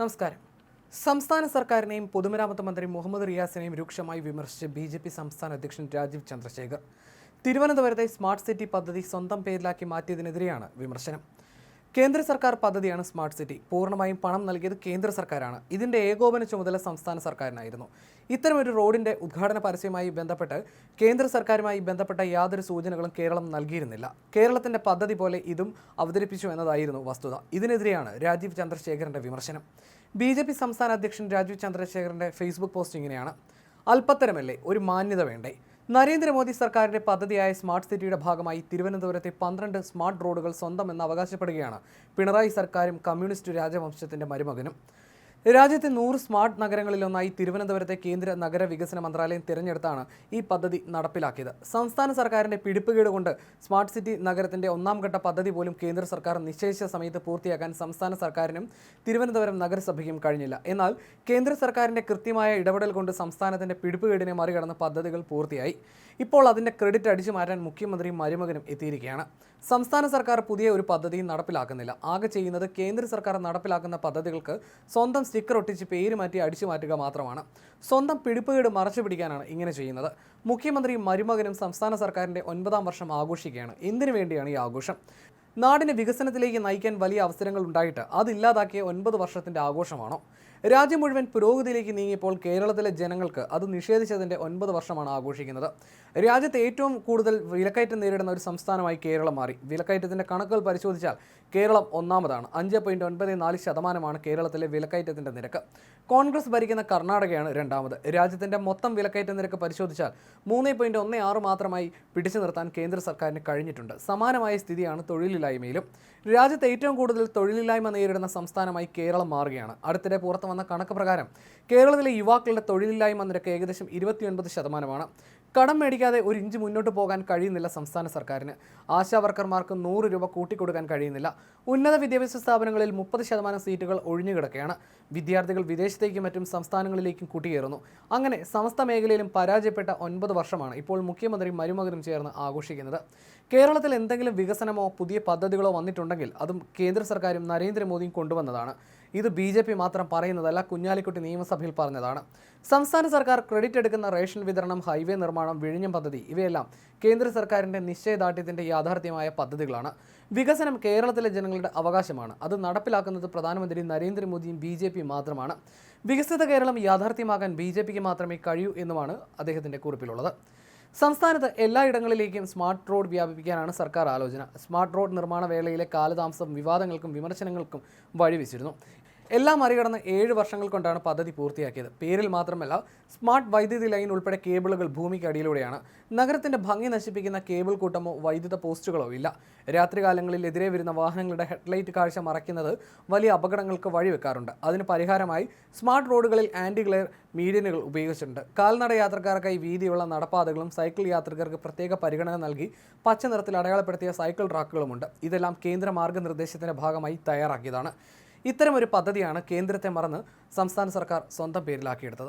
നമസ്കാരം. സംസ്ഥാന സർക്കാരിനെയും പൊതുമരാമത്ത് മന്ത്രി മുഹമ്മദ് റിയാസിനെയും രൂക്ഷമായി വിമർശിച്ച് ബി ജെ പി സംസ്ഥാന അധ്യക്ഷൻ രാജീവ് ചന്ദ്രശേഖർ. തിരുവനന്തപുരത്തെ സ്മാർട്ട് സിറ്റി പദ്ധതി സ്വന്തം പേരിലാക്കി മാറ്റിയതിനെതിരെയാണ് വിമർശനം. കേന്ദ്ര സർക്കാർ പദ്ധതിയാണ് സ്മാർട്ട് സിറ്റി. പൂർണമായും പണം നൽകിയത് കേന്ദ്ര സർക്കാരാണ്. ഇതിന്റെ ഏകോപന ചുമതല സംസ്ഥാന സർക്കാരിനായിരുന്നു. ഇത്തരമൊരു റോഡിന്റെ ഉദ്ഘാടന പരസ്യവുമായി ബന്ധപ്പെട്ട് കേന്ദ്ര സർക്കാരുമായി ബന്ധപ്പെട്ട യാതൊരു സൂചനകളും കേരളം നൽകിയിരുന്നില്ല. കേരളത്തിന്റെ പദ്ധതി പോലെ ഇതും അവതരിപ്പിച്ചു എന്നതായിരുന്നു വസ്തുത. ഇതിനെതിരെയാണ് രാജീവ് ചന്ദ്രശേഖരന്റെ വിമർശനം. ബി ജെ പി സംസ്ഥാന അധ്യക്ഷൻ രാജീവ് ചന്ദ്രശേഖരന്റെ ഫേസ്ബുക്ക് പോസ്റ്റ് ഇങ്ങനെയാണ്. അല്പത്തരമല്ലേ ഒരു മാന്യത വേണ്ടേ? നരേന്ദ്രമോദി സർക്കാരിന്റെ പദ്ധതിയായ സ്മാർട്ട് സിറ്റിയുടെ ഭാഗമായി തിരുവനന്തപുരത്തെ പന്ത്രണ്ട് സ്മാർട്ട് റോഡുകൾ സ്വന്തമെന്ന് അവകാശപ്പെടുകയാണ് പിണറായി സർക്കാരും കമ്മ്യൂണിസ്റ്റ് രാജവംശത്തിന്റെ മരുമകനും. രാജ്യത്തെ നൂറ് സ്മാർട്ട് നഗരങ്ങളിലൊന്നായി തിരുവനന്തപുരത്തെ കേന്ദ്ര നഗര വികസന മന്ത്രാലയം തിരഞ്ഞെടുത്താണ് ഈ പദ്ധതി നടപ്പിലാക്കിയത്. സംസ്ഥാന സർക്കാരിന്റെ പിടിപ്പുകേട് കൊണ്ട് സ്മാർട്ട് സിറ്റി നഗരത്തിന്റെ ഒന്നാം ഘട്ട പദ്ധതി പോലും കേന്ദ്ര സർക്കാർ നിശ്ചയിച്ച സമയത്ത് പൂർത്തിയാക്കാൻ സംസ്ഥാന സർക്കാരിനും തിരുവനന്തപുരം നഗരസഭയ്ക്കും കഴിഞ്ഞില്ല. എന്നാൽ കേന്ദ്ര സർക്കാരിന്റെ കൃത്യമായ ഇടപെടൽ കൊണ്ട് സംസ്ഥാനത്തിന്റെ പിടിപ്പുകേടിനെ മറികടന്ന് പദ്ധതികൾ പൂർത്തിയായി. ഇപ്പോൾ അതിന്റെ ക്രെഡിറ്റ് അടിച്ചു മാറ്റാൻ മുഖ്യമന്ത്രിയും മരുമകനും എത്തിയിരിക്കുകയാണ്. സംസ്ഥാന സർക്കാർ പുതിയ ഒരു പദ്ധതിയും നടപ്പിലാക്കുന്നില്ല. ആകെ ചെയ്യുന്നത് കേന്ദ്ര സർക്കാർ നടപ്പിലാക്കുന്ന പദ്ധതികൾക്ക് സ്വന്തം സ്റ്റിക്കർ ഒട്ടിച്ച് പേര് മാറ്റി അടിച്ചു മാറ്റുക മാത്രമാണ്. സ്വന്തം പിടിപ്പുകേട് മറച്ചു പിടിക്കാനാണ് ഇങ്ങനെ ചെയ്യുന്നത്. മുഖ്യമന്ത്രിയും മരുമകനും സംസ്ഥാന സർക്കാരിന്റെ ഒൻപതാം വർഷം ആഘോഷിക്കുകയാണ്. എന്തിനു വേണ്ടിയാണ് ഈ ആഘോഷം? നാടിനെ വികസനത്തിലേക്ക് നയിക്കാൻ വലിയ അവസരങ്ങൾ ഉണ്ടായിട്ട് അതില്ലാതാക്കിയ ഒൻപത് വർഷത്തിന്റെ ആഘോഷമാണോ? രാജ്യം മുഴുവൻ പുരോഗതിയിലേക്ക് നീങ്ങിയപ്പോൾ കേരളത്തിലെ ജനങ്ങൾക്ക് അത് നിഷേധിച്ചതിന്റെ ഒൻപത് വർഷമാണ് ആഘോഷിക്കുന്നത്. രാജ്യത്ത് ഏറ്റവും കൂടുതൽ വിലക്കയറ്റം നേരിടുന്ന ഒരു സംസ്ഥാനമായി കേരളം മാറി. വിലക്കയറ്റത്തിന്റെ കണക്കുകൾ പരിശോധിച്ചാൽ കേരളം ഒന്നാമതാണ്. അഞ്ച് പോയിന്റ് ഒൻപത് നാല് ശതമാനമാണ് കേരളത്തിലെ വിലക്കയറ്റത്തിന്റെ നിരക്ക്. കോൺഗ്രസ് ഭരിക്കുന്ന കർണാടകയാണ് രണ്ടാമത്. രാജ്യത്തിന്റെ മൊത്തം വിലക്കയറ്റ നിരക്ക് പരിശോധിച്ചാൽ മൂന്ന് പോയിന്റ് ഒന്ന് ആറ് മാത്രമായി പിടിച്ചു നിർത്താൻ കേന്ദ്ര സർക്കാരിന് കഴിഞ്ഞിട്ടുണ്ട്. സമാനമായ സ്ഥിതിയാണ് തൊഴിലില്ലായ്മയിലും. രാജ്യത്ത് ഏറ്റവും കൂടുതൽ തൊഴിലില്ലായ്മ നേരിടുന്ന സംസ്ഥാനമായി കേരളം മാറുകയാണ്. അടുത്തിടെ പുറത്തു വന്ന കണക്ക് പ്രകാരം കേരളത്തിലെ യുവാക്കളുടെ തൊഴിലില്ലായ്മ നിരക്ക് ഏകദേശം ഇരുപത്തിയൊൻപത് ശതമാനമാണ്. കടം മേടിക്കാതെ ഒരു ഇഞ്ച് മുന്നോട്ട് പോകാൻ കഴിയുന്നില്ല സംസ്ഥാന സർക്കാരിന്. ആശാ വർക്കർമാർക്ക് നൂറ് രൂപ കൂട്ടിക്കൊടുക്കാൻ കഴിയുന്നില്ല. ഉന്നത വിദ്യാഭ്യാസ സ്ഥാപനങ്ങളിൽ മുപ്പത് ശതമാനം സീറ്റുകൾ ഒഴിഞ്ഞുകിടക്കുകയാണ് വിദ്യാർത്ഥികൾ വിദേശത്തേക്കും മറ്റും സംസ്ഥാനങ്ങളിലേക്കും കൂട്ടിയേറുന്നു അങ്ങനെ സമസ്ത മേഖലയിലും പരാജയപ്പെട്ട ഒൻപത് വർഷമാണ് ഇപ്പോൾ മുഖ്യമന്ത്രി മരുമകനും ചേർന്ന് ആഘോഷിക്കുന്നത്. കേരളത്തിൽ എന്തെങ്കിലും വികസനമോ പുതിയ പദ്ധതികളോ വന്നിട്ടുണ്ടെങ്കിൽ അതും കേന്ദ്ര സർക്കാരും നരേന്ദ്രമോദിയും കൊണ്ടുവന്നതാണ്. ഇത് ബി ജെ പി മാത്രം പറയുന്നതല്ല കുഞ്ഞാലിക്കുട്ടി നിയമസഭയിൽ പറഞ്ഞതാണ്. സംസ്ഥാന സർക്കാർ ക്രെഡിറ്റ് എടുക്കുന്ന റേഷൻ വിതരണം ഹൈവേ നിർമ്മാണം വിഴിഞ്ഞം പദ്ധതി ഇവയെല്ലാം കേന്ദ്ര സർക്കാരിന്റെ നിശ്ചയദാർഢ്യത്തിന്റെ യാഥാർത്ഥ്യമായ പദ്ധതികളാണ്. വികസനം കേരളത്തിലെ ജനങ്ങളുടെ അവകാശമാണ്. അത് നടപ്പിലാക്കുന്നത് പ്രധാനമന്ത്രി നരേന്ദ്രമോദിയും ബി ജെ പി മാത്രമാണ്. വികസിത കേരളം യാഥാർത്ഥ്യമാക്കാൻ ബി ജെ പിക്ക് മാത്രമേ കഴിയൂ എന്നുമാണ് അദ്ദേഹത്തിന്റെ കുറിപ്പിലുള്ളത്. സംസ്ഥാനത്ത് എല്ലായിടങ്ങളിലേക്കും സ്മാർട്ട് റോഡ് വ്യാപിപ്പിക്കാനാണ് സർക്കാർ ആലോചന. സ്മാർട്ട് റോഡ് നിർമ്മാണ വേളയിലെ കാലതാമസം വിവാദങ്ങൾക്കും വിമർശനങ്ങൾക്കും വഴിവെച്ചിരുന്നു. എല്ലാം മറികടന്ന് ഏഴ് വർഷങ്ങൾ കൊണ്ടാണ് പദ്ധതി പൂർത്തിയാക്കിയത്. പേരിൽ മാത്രമല്ല സ്മാർട്ട് വൈദ്യുതി ലൈൻ ഉൾപ്പെടെ കേബിളുകൾ ഭൂമിക്കടിയിലൂടെയാണ് നഗരത്തിന്റെ ഭംഗി നശിപ്പിക്കുന്ന കേബിൾ കൂട്ടമോ വൈദ്യുത പോസ്റ്റുകളോ ഇല്ല. രാത്രികാലങ്ങളിൽ എതിരെ വരുന്ന വാഹനങ്ങളുടെ ഹെഡ്ലൈറ്റ് കാഴ്ച മറയ്ക്കുന്നത് വലിയ അപകടങ്ങൾക്ക് വഴിവെക്കാറുണ്ട് അതിന് പരിഹാരമായി സ്മാർട്ട് റോഡുകളിൽ ആന്റി ഗ്ലെയർ മീഡിയനുകൾ ഉപയോഗിച്ചിട്ടുണ്ട്. കാൽനട യാത്രക്കാർക്കായി വീതിയുള്ള നടപ്പാതകളും സൈക്കിൾ യാത്രികർക്ക് പ്രത്യേക പരിഗണന നൽകി പച്ച നിറത്തിൽ അടയാളപ്പെടുത്തിയ സൈക്കിൾ ട്രാക്കുകളുമുണ്ട്. ഇതെല്ലാം കേന്ദ്ര മാർഗനിർദ്ദേശത്തിന്റെ ഭാഗമായി തയ്യാറാക്കിയതാണ്. ഇത്തരമൊരു പദ്ധതിയാണ് കേന്ദ്രത്തെ മറന്ന് സംസ്ഥാന സർക്കാർ സ്വന്തം പേരിലാക്കിയെടുത്തത്.